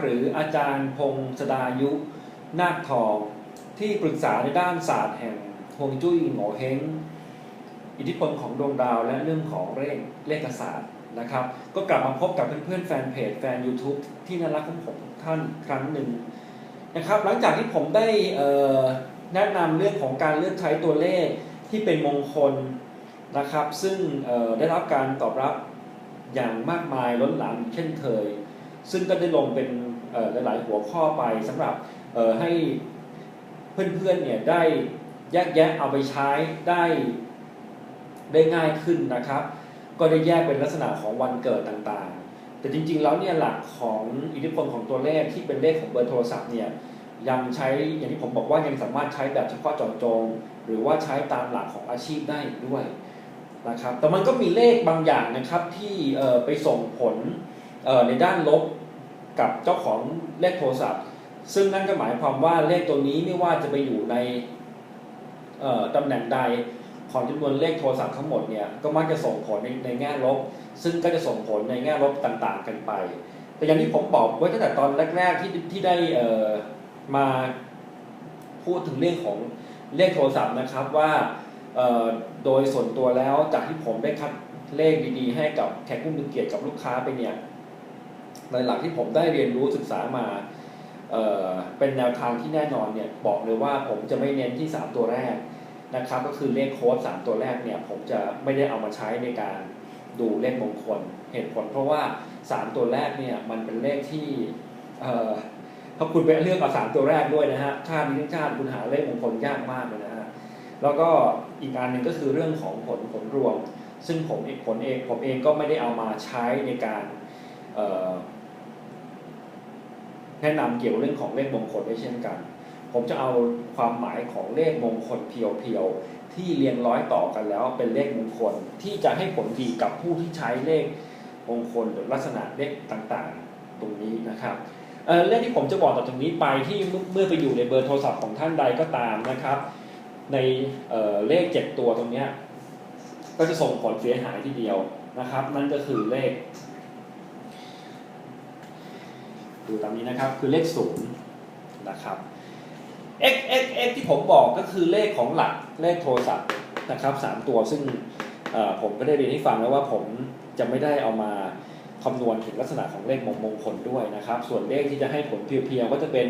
หรืออาจารย์พงศดายุนาคทองที่ปรึกษาในด้านศาสตร์แห่งฮวงจุ้ยโงเฮงอิทธิพลของดวงดาวและเรื่องของเลขเลขศาสตร์นะครับ ก็กลับมาพบกับเพื่อนๆแฟนเพจแฟน YouTube ที่น่ารักของผมทุกท่านครั้งหนึ่งนะครับ หลังจากที่ผมได้แนะนำเรื่องของการเลือกใช้ตัวเลขที่เป็นมงคลนะครับ ซึ่งได้รับการตอบรับอย่างมากมายล้นหลามเช่นเคย ซึ่งก็ได้ลงเป็น หลายๆหัวข้อไปสำหรับให้เพื่อนๆเนี่ยได้แยกแยะเอาไปใช้ได้ได้ง่ายขึ้นนะครับ ก็ได้แยกเป็นลักษณะของวันเกิดต่างๆ แต่จริงๆแล้วเนี่ยหลักของอิทธิพลของตัวเลขที่เป็นเลขของเบอร์โทรศัพท์เนี่ยยังใช้อย่างที่ผมบอกว่ายังสามารถใช้แบบเฉพาะเจาะจง หรือว่าใช้ตามหลักของอาชีพได้อีกด้วยนะครับ แต่มันก็มีเลขบางอย่างนะครับที่ไปส่งผลในด้านลบ กับเจ้าของเลขโทรศัพท์ ซึ่งนั่นก็หมายความว่าเลขตัวนี้ไม่ว่าจะไปอยู่ในตำแหน่งใดของจำนวนเลขโทรศัพท์ทั้งหมดเนี่ยก็มักจะส่งผลในในแง่ลบ ซึ่งก็จะส่งผลในแง่ลบต่างๆ กันไป แต่อย่างที่ผมบอกไว้ตั้งแต่ตอนแรก ๆ ที่ที่ได้เอ่อมาพูดถึงเรื่องของเลขโทรศัพท์นะครับว่าเอ่อโดยส่วนตัวแล้วจากที่ผมได้คัดเลขดีๆ ให้กับแขกผู้มีเกียรติกับลูกค้าไปเนี่ย ในหลักที่ผมได้เรียนรู้ศึกษามาเเป็นแนวทางที่แน่นอนเนี่ยบอกเลยว่าผมจะไม่เน้นที่ 3 ตัวแรกนะครับ ก็คือเลขโค้ด3ตัวแรกเนี่ยผมจะไม่ได้เอามาใช้ในการดูเลขมงคลเหตุผล เพราะว่า 3 ตัวแรกเนี่ยมันเป็นเลขที่เอ่อถ้าคุณไปเลือกเอาสามตัวแรกด้วยนะฮะชาตินี้ชาติคุณหาเลขมงคลยากมากเลยนะฮะแล้วก็อีกการหนึ่งก็คือเรื่องของผลผลรวม ซึ่งผมเองผลเองผมเองก็ไม่ได้เอามาใช้ในการ แนะนำเกี่ยวกับเรื่องของเลขมงคลด้วยเช่นกัน ผมจะเอาความหมายของเลขมงคลเพียวๆที่เรียงร้อยต่อกันแล้วเป็นเลขมงคลที่จะให้ผลดีกับผู้ที่ใช้เลขมงคลหรือลักษณะเลขต่างๆ ตรงนี้นะครับเอ่อเลขที่ผมจะบอกต่อจากนี้ไปที่เมื่อไปอยู่ในเบอร์โทรศัพท์ของท่านใดก็ตามนะครับ ในเเลขเจ็ดตัวตรงนี้ก็จะส่งผลเสียหายทีเดียวนะครับ นั่นก็คือเลข ดูตามนี้นะครับคือเลขศูนย์นะครับ x x x ที่ผมบอกก็คือเลขของหลักเลขโทรศัพท์นะครับสามตัวซึ่งผมก็ได้เรียนให้ฟังแล้วว่าผมจะไม่ได้เอามาคำนวณถึงลักษณะของเลขมงมงคลด้วยนะครับ ส่วนเลขที่จะให้ผลเพียวๆก็จะเป็น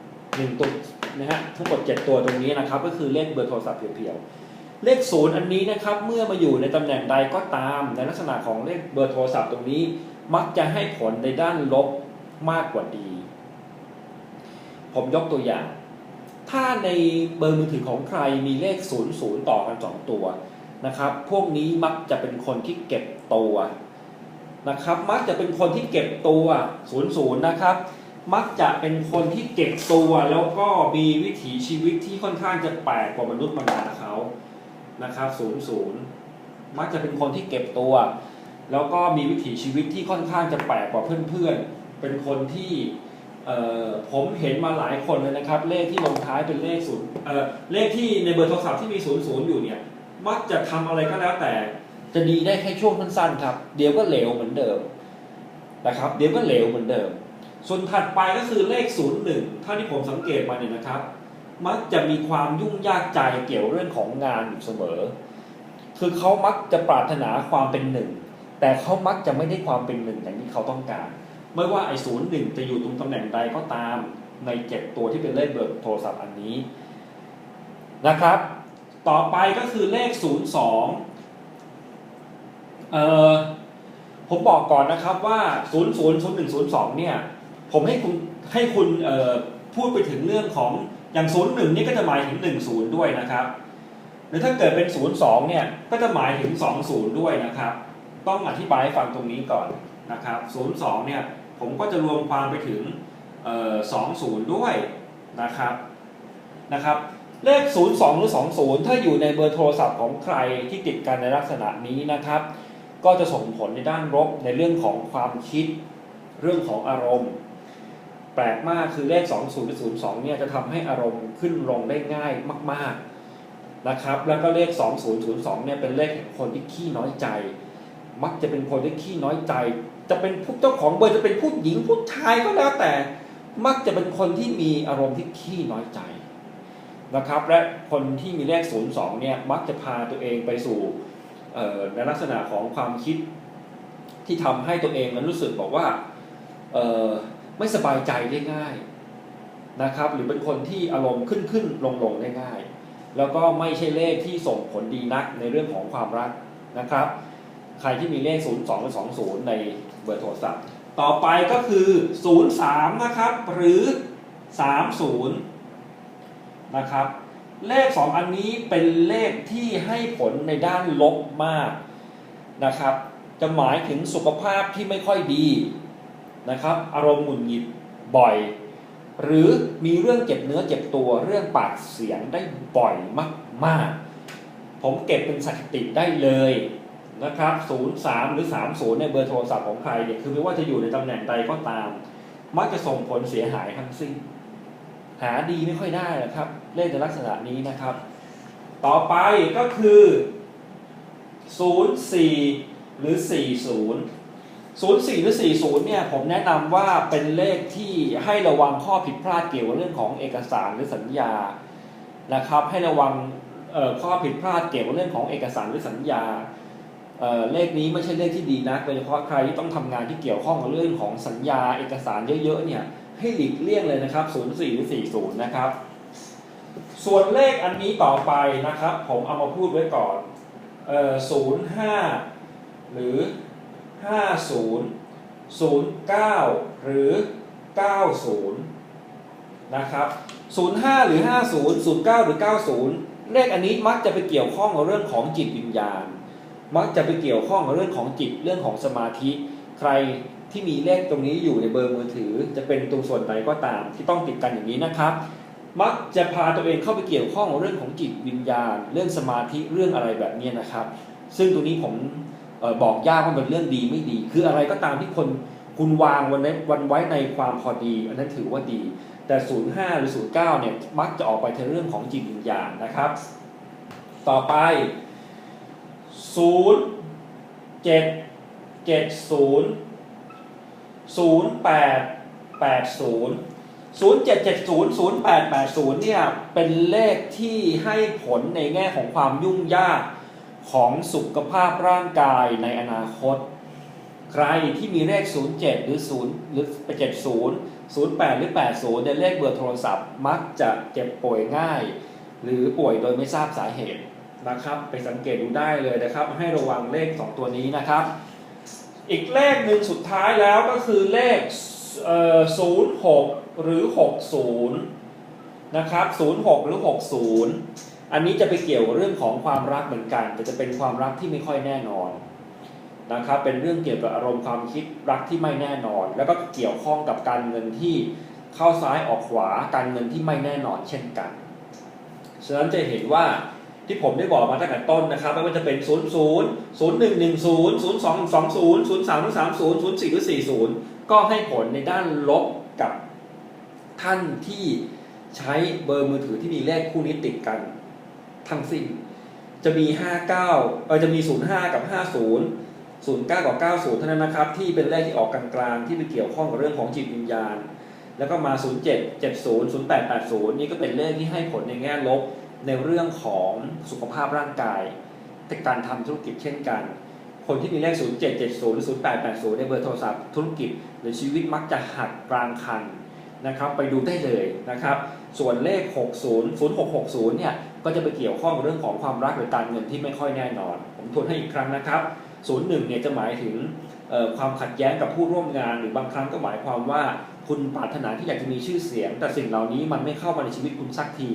1ตัวนะฮะทั้งหมด7ตัวตรงนี้นะครับ ก็คือเลขเบอร์โทรศัพท์เพียวๆเลขศูนย์อันนี้นะครับ เมื่อมาอยู่ในตำแหน่งใดก็ตาม ในลักษณะของเลขเบอร์โทรศัพท์ตรงนี้ มักจะให้ผลในด้านลบ มากกว่าดี ผมยกตัวอย่าง ถ้าในเบอร์มือถือของใครมีเลข 0 0 ต่อกัน 2 ตัวนะครับ พวกนี้มักจะเป็นคนที่เก็บตัวนะครับ มักจะเป็นคนที่เก็บตัว0 0นะครับ มักจะเป็นคนที่เก็บตัวแล้วก็มีวิถีชีวิตที่ค่อนข้างจะแปลกกว่ามนุษย์มนาเขานะครับ0 0มักจะเป็นคนที่เก็บตัว แล้วก็มีวิถีชีวิตที่ค่อนข้างจะแปลกกว่าเพื่อนๆ เป็นคนที่ผมเห็นมาหลายคนเลยนะครับ เลขที่ลงท้ายเป็นเลขศูนย์เลขที่ในเบอร์โทรศัพท์ที่มีศูนย์ศูนย์อยู่เนี่ย มักจะทำอะไรก็แล้วแต่ จะดีได้แค่ช่วงสั้นๆครับ เดี๋ยวก็เหลวเหมือนเดิมนะครับ เดี๋ยวก็เหลวเหมือนเดิม ส่วนถัดไปก็คือเลขศูนย์หนึ่งเท่าที่ผมสังเกตมาเนี่ยนะครับ มักจะมีความยุ่งยากใจเกี่ยวเรื่องของงานอยู่เสมอ คือเขามักจะปรารถนาความเป็นหนึ่งแต่เขามักจะไม่ได้ความเป็นหนึ่งอย่างที่เขาต้องการ ไม่ว่าไอ้ศูนย์หนึ่งจะอยู่ตรงตำแหน่งใดก็ตามในเจ็ดตัวที่เป็นเลขเบอร์โทรศัพท์อันนี้นะครับ ต่อไปก็คือเลขศูนย์สองเอ่อผมบอกก่อนนะครับว่าศูนย์ศูนย์ศูนย์หนึ่งศูนย์สองเนี่ย ผมให้คุณให้คุณเอ่อพูดไปถึงเรื่องของอย่างศูนย์หนึ่งนี่ก็จะหมายถึงหนึ่งศูนย์ด้วยนะครับ หรือถ้าเกิดเป็นศูนย์สองเนี่ย ก็จะหมายถึงสองศูนย์ด้วยนะครับ ต้องอธิบายให้ฟังตรงนี้ก่อนนะครับศูนย์สองเนี่ย ผมก็จะรวมความไปถึงสองศูนย์ด้วยนะครับนะครับ เลข 02 หรือ 20 ถ้าอยู่ในเบอร์โทรศัพท์ของใครที่ติดกันในลักษณะนี้นะครับ ก็จะส่งผลในด้านลบในเรื่องของความคิดเรื่องของอารมณ์ แปลกมากคือเลข 20หรือ02 เนี่ยจะทำให้อารมณ์ขึ้นลงได้ง่ายมาก ๆนะครับ แล้วก็เลข 2002 เนี่ยเป็นเลขแห่งคนที่ขี้น้อยใจ มักจะเป็นคนที่ขี้น้อยใจ จะเป็นผู้เจ้าของเบอร์จะเป็นผู้หญิงผู้ชายก็แล้วแต่ มักจะเป็นคนที่มีอารมณ์ที่ขี้น้อยใจนะครับ และคนที่มีเลข02เนี่ยมักจะพาตัวเองไปสู่ในลักษณะของความคิดที่ทำให้ตัวเองนั้นรู้สึกบอกว่าไม่สบายใจได้ง่ายนะครับ หรือเป็นคนที่อารมณ์ขึ้นขึ้นลงลงได้ง่าย แล้วก็ไม่ใช่เลขที่ส่งผลดีนักในเรื่องของความรักนะครับ ใครที่มีเลข 0220 ในเบอร์โทรศัพท์ ต่อไปก็คือ 03 นะครับ หรือ 30 นะครับ เลข 2 อันนี้เป็นเลขที่ให้ผลในด้านลบมากนะครับ จะหมายถึงสุขภาพที่ไม่ค่อยดีนะครับ อารมณ์หงุดหงิดบ่อย หรือมีเรื่องเจ็บเนื้อเจ็บตัวเรื่องปากเสียงได้บ่อยมาก ๆ ผมเก็บเป็นสถิติได้เลย นะครับ03 หรือ 30ในเบอร์โทรศัพท์ของใครเนี่ยคือไม่ว่าจะอยู่ในตำแหน่งใดก็ตาม มักจะส่งผลเสียหายทั้งสิ้น หาดีไม่ค่อยได้นะครับ เลขในลักษณะนี้นะครับ ต่อไปก็คือ 04 หรือ 40 04 หรือ 40 เนี่ย ผมแนะนำว่าเป็นเลขที่ให้ระวังข้อผิดพลาดเกี่ยวกับเรื่องของเอกสารหรือสัญญา นะครับ ให้ระวังข้อผิดพลาดเกี่ยวกับเรื่องของเอกสารหรือสัญญา เเลขนี้ไม่ใช่เลขที่ดีนะโดยเฉพาะใครที่ต้องทำงานที่เกี่ยวข้องกับเรื่องของสัญญาเอกสารเยอะๆเนี่ยให้หลีกเลี่ยงเลยนะครับ 04หรือ40 นะครับ ส่วนเลขอันนี้ต่อไปนะครับ ผมเอามาพูดไว้ก่อนเอ่อ05 หรือ 50 09 หรือ 90 นะครับ 05 หรือ 50 09 หรือ 90 เลขอันนี้มักจะไปเกี่ยวข้องกับเรื่องของจิตวิญญาณ มักจะไปเกี่ยวข้องกับเรื่องของจิตเรื่องของสมาธิ ใครที่มีเลขตรงนี้อยู่ในเบอร์มือถือ จะเป็นตรงส่วนไหนก็ตาม ที่ต้องติดกันอย่างนี้นะครับ มักจะพาตัวเองเข้าไปเกี่ยวข้องกับเรื่องของจิตวิญญาณ เรื่องสมาธิเรื่องอะไรแบบนี้นะครับ ซึ่งตรงนี้ผมออบอกยากว่าเป็นเรื่องดีไม่ดี คืออะไรก็ตามที่คนคุณวางวันไว้วันไว้ในความพอดี อันนั้นถือว่าดี แต่ 05 หรือ 09 เนี่ยมักจะออกไปในเรื่องของจิตวิญญาณนะครับ ต่อไป 0 7 70 08 80 0770 0880เนี่ยเป็นเลขที่ให้ผลในแง่ของความยุ่งยากของสุขภาพร่างกายในอนาคต ใครที่มีเลข 07 หรือ 0 หรือ 70 08 หรือ 80ในเลขเบอร์โทรศัพท์ มักจะเจ็บป่วยง่าย หรือป่วยโดยไม่ทราบสาเหตุ นะครับ ไปสังเกตดูได้เลยนะครับ ให้ระวังเลข 2 ตัวนี้นะครับ อีกเลขหนึ่งสุดท้ายแล้วก็คือเลขเอ่อ06หรือ 60 นะครับ 06 หรือ 60 อันนี้จะไปเกี่ยวเรื่องของความรักเหมือนกัน แต่จะเป็นความรักที่ไม่ค่อยแน่นอนนะครับ เป็นเรื่องเกี่ยวกับอารมณ์ความคิดรักที่ไม่แน่นอน แล้วก็เกี่ยวข้องกับการเงินที่เข้าซ้ายออกขวา การเงินที่ไม่แน่นอนเช่นกัน ฉะนั้นจะเห็นว่า ที่ผมได้บอกมาตั้งแต่ต้นนะครับไม่ว่าจะเป็น 0 0 0 1 1 0 0 2 2 0 0 3 3 0 0 4หรือ40 ก็ให้ผลในด้านลบกับท่านที่ใช้เบอร์มือถือที่มีเลขคู่นี้ติดกัน ทั้งสิ้น จะมี 59เออจะมี 05 กับ 50 09 กับ 90 เท่านั้นนะครับ ที่เป็นเลขที่ออกกลางๆที่ไปเกี่ยวข้องกับเรื่องของจิตวิญญาณ แล้วก็มา 07 70 08 80 นี่ก็เป็นเลขที่ให้ผลในแง่ลบ ในเรื่องของสุขภาพร่างกายในการทำธุรกิจเช่นกัน คนที่มีเลข 0770 หรือ 0880 ในเบอร์โทรศัพท์ธุรกิจ หรือชีวิตมักจะหักกลางคันนะครับไปดูได้เลยนะครับ ส่วนเลข 60 0660 เนี่ยก็จะไปเกี่ยวข้องเรื่องของความรักหรือการเงินที่ไม่ค่อยแน่นอน ผมทวนให้อีกครั้งนะครับ 01 เนี่ยจะหมายถึงความขัดแย้งกับผู้ร่วมงาน หรือบางครั้งก็หมายความว่าคุณปรารถนาที่อยากจะมีชื่อเสียง แต่สิ่งเหล่านี้มันไม่เข้ามาในชีวิตคุณสักที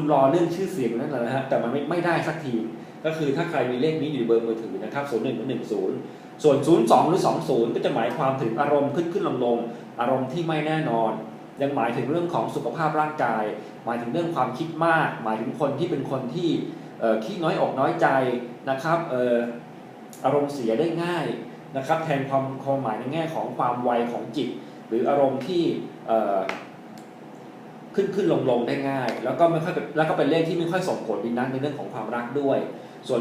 คุณรอเรื่องชื่อเสียงนั่นแหละนะฮะแต่มันไม่ไม่ได้สักที ก็คือถ้าใครมีเลขนี้อยู่เบอร์มือถือนะครับ01หรือ10ส่วน 02 หรือ 20 ก็จะหมายความถึงอารมณ์ขึ้นขึ้นลงลงอารมณ์ที่ไม่แน่นอน ยังหมายถึงเรื่องของสุขภาพร่างกาย หมายถึงเรื่องความคิดมาก หมายถึงคนที่เป็นคนที่ขี้น้อยอกน้อยใจนะครับออารมณ์เสียได้ง่ายนะครับ แทนความความหมายในแง่ของความไวของจิต หรืออารมณ์ที่ ขึ้นขึ้นลงลงได้ง่าย แล้วก็ไม่ค่อยแล้วก็เป็นเลขที่ไม่ค่อยส่งผลดีนักในเรื่องของความรักด้วย ส่วน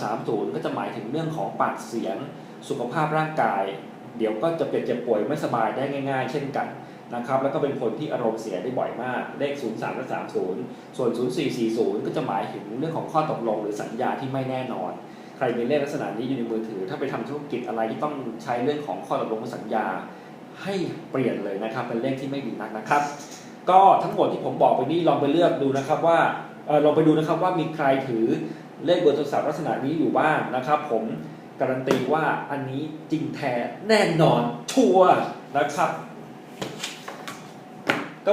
0330 ก็จะหมายถึงเรื่องของปากเสียง สุขภาพร่างกาย เดี๋ยวก็จะเป็นเจ็บป่วยไม่สบายได้ง่าย ๆ เช่นกันนะครับแล้วก็เป็นคนที่อารมณ์เสียได้บ่อยมาก เลข 0 3และ30 ส่วน 0 4 4 0 ก็จะหมายถึงเรื่องของข้อตกลงหรือสัญญาที่ไม่แน่นอน ใครมีเลขลักษณะนี้อยู่ในมือถือ ถ้าไปทำธุรกิจอะไรที่ต้องใช้เรื่องของข้อตกลงหรือสัญญา ให้เปลี่ยนเลยนะครับ เป็นเลขที่ไม่ดีนักนะครับ ก็ทั้งหมดที่ผมบอกไปนี่ลองไปเลือกดูนะครับว่าลองไปดูนะครับว่ามีใครถือเลขเบอร์โทรศัพท์ลักษณะนี้อยู่บ้างนะครับ ผมการันตีว่าอันนี้จริงแท้แน่นอนชัวร์นะครับ